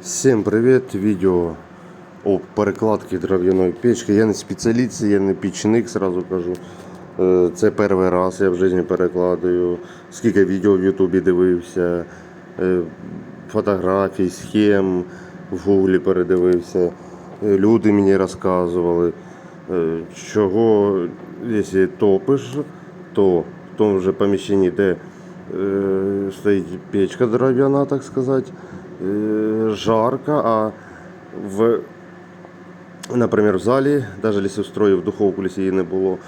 Всем привет! Видео о перекладці дров'яної печки. Я не спеціаліст, я не пічник, сразу кажу. Е, Це перший раз я в житті перекладаю. Скільки відео в Ютубі дивився, е, фотографій, схем в Гуглі передивився. Е, Люди мені розказували, чого, якщо топиш, то в тому же поміщенні, де стоїть печка дерев'яна, так сказати, жарко, а в, наприклад, в залі, навіть якщо встроїв духовку, якщо її не було,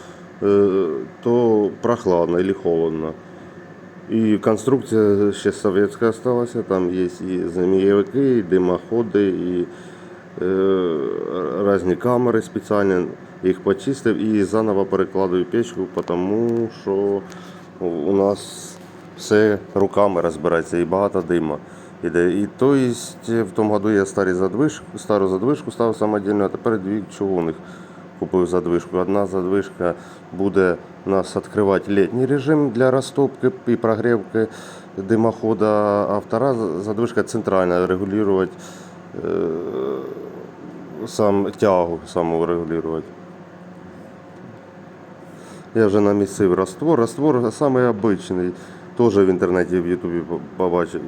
е, то прохладно або холодно. І конструкція ще совєтська залишилася, там є і змієвики, і димоходи, і е, різні камери спеціальні. Їх почистив і заново перекладую печку, тому що у нас все руками розбирається і багато дима іде. І то есть, в тому году я старі задвижку, стару задвижку ставив самодільно, а тепер дві чугунних купив задвижку. Одна задвижка буде нас відкривати літній режим для розтопки і прогрівки димохода, а втора задвижка центральна регулювати е, сам тягу саму регулювати. Я вже намісив раствор. Раствор самий. Теж в інтернеті в Ютубі побачив.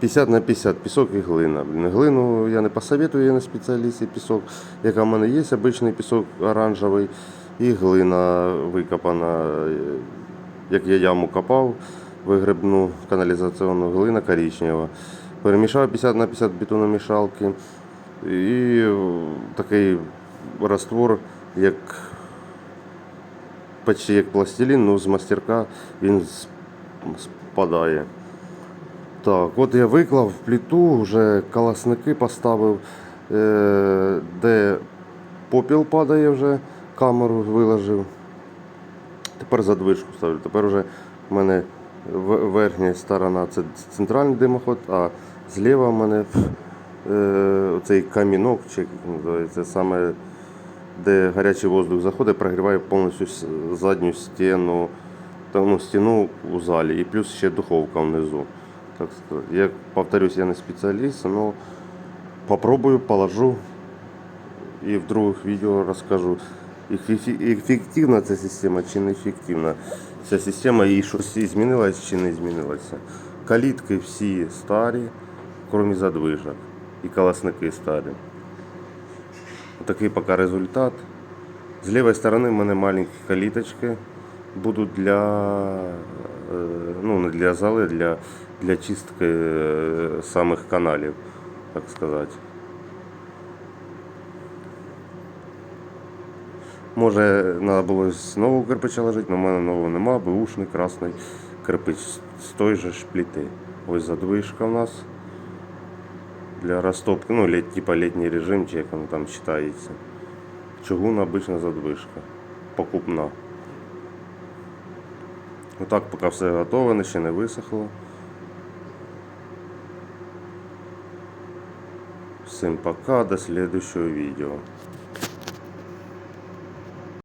50 на 50 пісок і глина. Блін, Глину я не посоветую, я не спеціаліст, і пісок, яка в мене є, обичний пісок оранжевий, і глина викопана. Як я яму копав, вигребну каналізаційну глина коричнева. Перемішав 50 на 50 бетономішалки. І такий раствор, як почти як пластилін, ну з мастерка він спадає. Так, от я виклав плиту, вже колосники поставив, е, де попіл падає вже, камеру виложив. Тепер задвижку ставлю. Тепер вже в мене верхня сторона це центральний димоход, а зліва в мене е, цей камінок, чи називається, саме де гарячий воздух заходить, прогріває повністю задню стіну, ну, стіну у залі і плюс ще духовка внизу. Так сказати. Я повторюсь, я не спеціаліст, але попробую, положу і в других відео розкажу, ефі- ефективна ця система чи не ефективна ця система і щось змінилось чи не змінилося. Калітки всі старі, крім задвижок. І колосники старі. Такий поки результат. З лівої сторони в мене маленькі каліточки будуть для, ну, не для зали, для, для чистки е, самих каналів, так сказати. Може, треба було з нового кирпича ложити, але в мене нового нема, беушний красний кирпич з- той же ж плити. Ось задвижка у нас для розтопки, ну, лет, типа літній режим, чи як воно там вважається. Чугун обична задвижка. Покупна. Отак, поки все готове, ще не висохло. Всім пока, до следующего відео.